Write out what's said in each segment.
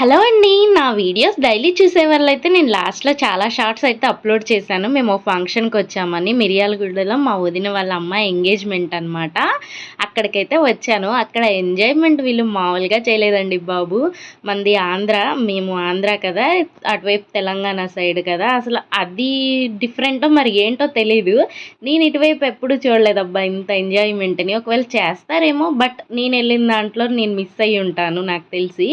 Hello అండి నా videos daily చూసే వాళ్ళైతే నేను లాస్ట్లో చాలా షార్ట్స్ అయితే అప్లోడ్ చేశాను. మేము ఒక ఫంక్షన్కి వచ్చామని మిరియాలగూడలో మా వదిన వాళ్ళ అమ్మాయి ఎంగేజ్మెంట్ అనమాట అక్కడికైతే వచ్చాను. అక్కడ ఎంజాయ్మెంట్ వీళ్ళు మామూలుగా చేయలేదండి బాబు. మంది ఆంధ్ర మేము ఆంధ్ర కదా అటువైపు తెలంగాణ సైడ్ కదా. అసలు అది డిఫరెంటో మరి ఏంటో తెలీదు. నేను ఇటువైపు ఎప్పుడు చూడలేదబ్బా ఇంత ఎంజాయ్మెంట్ని. ఒకవేళ చేస్తారేమో బట్ నేను వెళ్ళిన దాంట్లో నేను మిస్ అయ్యి ఉంటాను నాకు తెలిసి.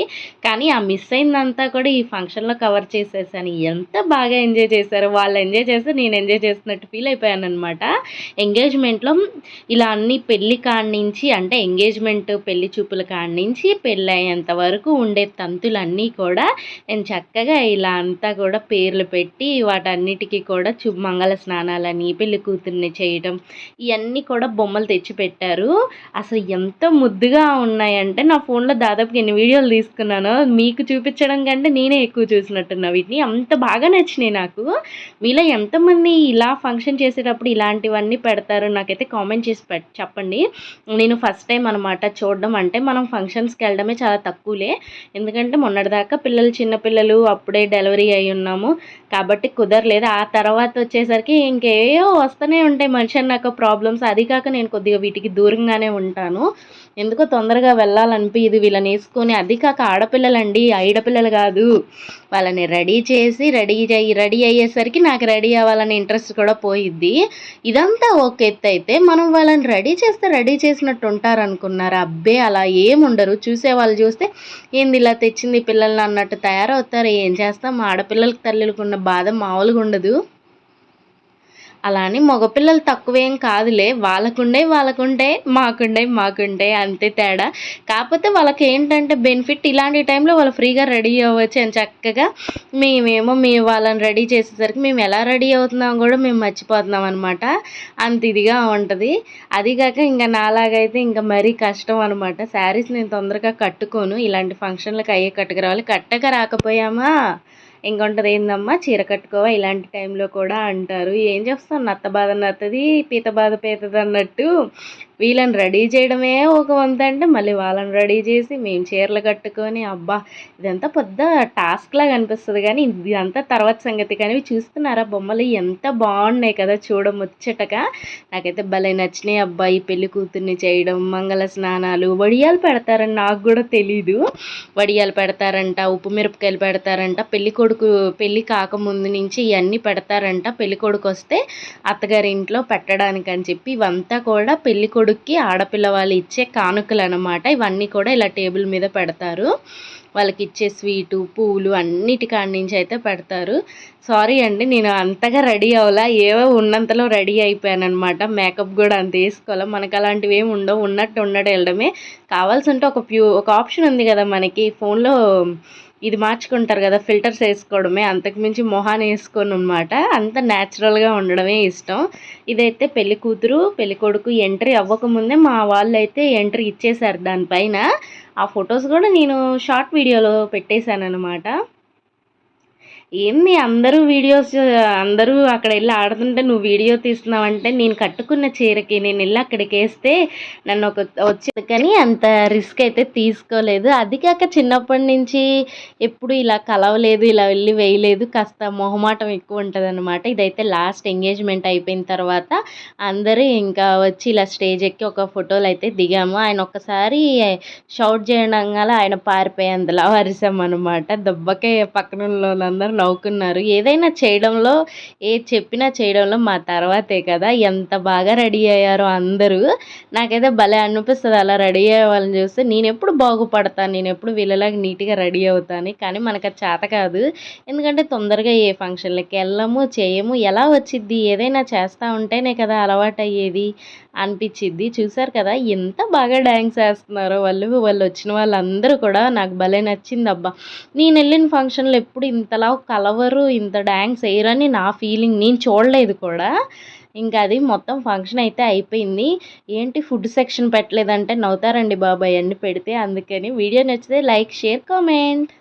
కానీ ఆ మిస్ మిస్ అయిందంతా కూడా ఈ ఫంక్షన్లో కవర్ చేసేసాను. ఎంత బాగా ఎంజాయ్ చేశారు వాళ్ళు ఎంజాయ్ చేస్తే నేను ఎంజాయ్ చేస్తున్నట్టు ఫీల్ అయిపోయాను అనమాట ఎంగేజ్మెంట్లో ఇలా అన్ని పెళ్ళి కాడి నుంచి అంటే ఎంగేజ్మెంట్ పెళ్ళి చూపుల కాడి నుంచి పెళ్ళి అయ్యేంత వరకు ఉండే తంతులన్నీ కూడా నేను చక్కగా ఇలా అంతా కూడా పేర్లు పెట్టి వాటన్నిటికీ కూడా చూ మంగళ స్నానాలని పెళ్ళి కూతుర్ని చేయడం ఇవన్నీ కూడా బొమ్మలు తెచ్చి పెట్టారు. అసలు ఎంత ముద్దుగా ఉన్నాయంటే నా ఫోన్లో దాదాపు ఎన్ని వీడియోలు తీసుకున్నానో మీకు చూపించడం కంటే నేనే ఎక్కువ చూసినట్టున్నా వీటిని. అంత బాగా నచ్చినాయి నాకు. మీలో ఎంతమంది ఇలా ఫంక్షన్ చేసేటప్పుడు ఇలాంటివన్నీ పెడతారు నాకైతే కామెంట్ చేసి చెప్పండి. నేను ఫస్ట్ టైం అనమాట చూడడం అంటే మనం ఫంక్షన్స్కి వెళ్ళడమే చాలా తక్కువలే. ఎందుకంటే మొన్నటిదాకా పిల్లలు చిన్నపిల్లలు అప్పుడే డెలివరీ అయి ఉన్నాము. కాబట్టి కుదరలేదు. ఆ తర్వాత వచ్చేసరికి ఇంకేయో వస్తూనే ఉంటాయి మనిషి నాకు ప్రాబ్లమ్స్. అది కాక నేను కొద్దిగా వీటికి దూరంగానే ఉంటాను. ఎందుకో తొందరగా వెళ్ళాలనిపించదు వీళ్ళని వేసుకొని. అది కాక ఆడపిల్లలండి. ఆడపిల్లలు కాదు. వాళ్ళని రెడీ చేసి రెడీ చేయి రెడీ అయ్యేసరికి నాకు రెడీ అవ్వాలని ఇంట్రెస్ట్ కూడా పోయిద్ది. ఇదంతా ఒక ఎత్తు అయితే మనం వాళ్ళని రెడీ చేస్తే రెడీ చేసినట్టు ఉంటారు అనుకున్నారు అబ్బే అలా ఏముండరు. చూసే వాళ్ళు చూస్తే ఏంది ఇలా తెచ్చింది పిల్లల్ని అన్నట్టు తయారవుతారు. ఏం చేస్తాం? ఆడపిల్లలకి తల్లులకు ఉన్న బాధ మామూలుగా ఉండదు అలా అని మగపిల్లలు తక్కువేం కాదులే వాళ్ళకుండే వాళ్ళకుండే మాకుండే మాకుండే అంతే తేడా. కాకపోతే వాళ్ళకి ఏంటంటే బెనిఫిట్ ఇలాంటి టైంలో వాళ్ళు ఫ్రీగా రెడీ అవ్వచ్చు అని చక్కగా మేమేమో మేము వాళ్ళని రెడీ చేసేసరికి మేము ఎలా రెడీ అవుతున్నాం కూడా మేము మర్చిపోతున్నాం అనమాట అంత ఇదిగా ఉంటుంది. అది కాక ఇంకా నాలాగైతే ఇంకా మరీ కష్టం అనమాట శారీస్ నేను తొందరగా కట్టుకోను. ఇలాంటి ఫంక్షన్లకు అయ్యే కట్టుకురావాలి. కట్టక రాకపోయామా? ఇంకొంటది ఏందమ్మా? చీర కట్టుకోవా? ఇలాంటి టైంలో కూడా అంటారు. ఏం చేస్తాం? నత్త బాధ నత్తది పీత బాధ పీతది అన్నట్టు వీళ్ళని రెడీ చేయడమే ఒక వంత అంటే మళ్ళీ వాళ్ళని రెడీ చేసి మేము చీరలు కట్టుకొని అబ్బా ఇదంతా పెద్ద టాస్క్ లాగా అనిపిస్తుంది కానీ ఇదంతా తర్వాత సంగతి. కానీ చూస్తున్నారా? బొమ్మలు ఎంత బాగున్నాయి కదా చూడముచ్చటగా నాకైతే భలే నచ్చినాయి అబ్బాయి పెళ్ళి కూతుర్ని చేయడం మంగళ స్నానాలు. వడియాలు పెడతారని నాకు కూడా తెలీదు. వడియాలు పెడతారంట ఉప్పు మిరపకాయలు పెడతారంట పెళ్ళి కొడుకు పెళ్ళి కాకముందు నుంచి ఇవన్నీ పెడతారంట. పెళ్ళికొడుకు వస్తే అత్తగారి ఇంట్లో పెట్టడానికి అని చెప్పి ఇవంతా కూడా పెళ్ళి కొడుక్కి ఆడపిల్ల వాళ్ళు ఇచ్చే కానుకలు అనమాట ఇవన్నీ కూడా ఇలా టేబుల్ మీద పెడతారు. వాళ్ళకి ఇచ్చే స్వీటు పూలు అన్నిటికాడి నుంచి అయితే పెడతారు. సారీ అండి నేను అంతగా రెడీ అవ్వాలా. ఏవో ఉన్నంతలో రెడీ అయిపోయానమాట మేకప్ కూడా అంత వేసుకోవాలా. మనకు అలాంటివి ఏమి ఉండవు. ఉన్నట్టు ఉండడం వెళ్ళడమే కావాల్సి ఉంటే ఒక ప్యూ ఒక ఆప్షన్ ఉంది కదా మనకి. ఫోన్లో ఇది మార్చుకుంటారు కదా ఫిల్టర్స్ వేసుకోవడమే. అంతకుమించి మొహాన్ని వేసుకోను అనమాట అంత న్యాచురల్గా ఉండడమే ఇష్టం. ఇదైతే పెళ్ళి కూతురు పెళ్ళి కొడుకు ఎంట్రీ అవ్వకముందే మా వాళ్ళు అయితే ఎంట్రీ ఇచ్చేశారు దానిపైన. ఆ ఫొటోస్ కూడా నేను షార్ట్ వీడియోలో పెట్టేశాను అనమాట ఏంది అందరూ వీడియోస్ అందరూ అక్కడ వెళ్ళి ఆడుతుంటే నువ్వు వీడియో తీస్తున్నావంటే నేను కట్టుకున్న చీరకి నేను వెళ్ళి అక్కడికి వేస్తే నన్ను ఒక వచ్చింది కానీ అంత రిస్క్ అయితే తీసుకోలేదు. అది కాక చిన్నప్పటి నుంచి ఎప్పుడు ఇలా కలవలేదు ఇలా వెళ్ళి వేయలేదు. కాస్త మొహమాటం ఎక్కువ ఉంటుంది అనమాట ఇదైతే లాస్ట్ ఎంగేజ్మెంట్ అయిపోయిన తర్వాత అందరూ ఇంకా వచ్చి ఇలా స్టేజ్ ఎక్కి ఒక ఫోటోలు అయితే దిగాము. ఆయన ఒక్కసారి షౌట్ చేయడం ఆయన పారిపోయేంతలా అందులో వరిసాం అనమాట దెబ్బకే పక్కన వాళ్ళందరూ నవ్వుకున్నారు. ఏదైనా చేయడంలో ఏది చెప్పినా చేయడంలో మా తర్వాతే కదా. ఎంత బాగా రెడీ అయ్యారో అందరూ. నాకైతే భలే అనిపిస్తుంది అలా రెడీ అయ్యే వాళ్ళని చూస్తే. నేను ఎప్పుడు బాగుపడతాను నేను ఎప్పుడు వీళ్ళలాగా నీట్గా రెడీ అవుతాను. కానీ మనకు అది చేత కాదు. ఎందుకంటే తొందరగా ఏ ఫంక్షన్లకి వెళ్ళము చేయము ఎలా వచ్చిద్ది ఏదైనా చేస్తూ ఉంటేనే కదా అలవాటు అయ్యేది అనిపించిద్ది చూసారు కదా ఎంత బాగా డ్యాన్స్ వేస్తున్నారో. వాళ్ళు వాళ్ళు వచ్చిన వాళ్ళందరూ కూడా నాకు భలే నచ్చింది అబ్బా నేను వెళ్ళిన ఫంక్షన్లో ఎప్పుడు ఇంతలా కలవరు ఇంత డ్యాన్స్ వేయరని నా ఫీలింగ్ నేను చూడలేదు కూడా. ఇంకా అది మొత్తం ఫంక్షన్ అయితే అయిపోయింది. ఏంటి ఫుడ్ సెక్షన్ పెట్టలేదంటే నవ్వుతారండి బాబాయ్ అన్నీ పెడితే. అందుకని వీడియో నచ్చితే లైక్ షేర్ కామెంట్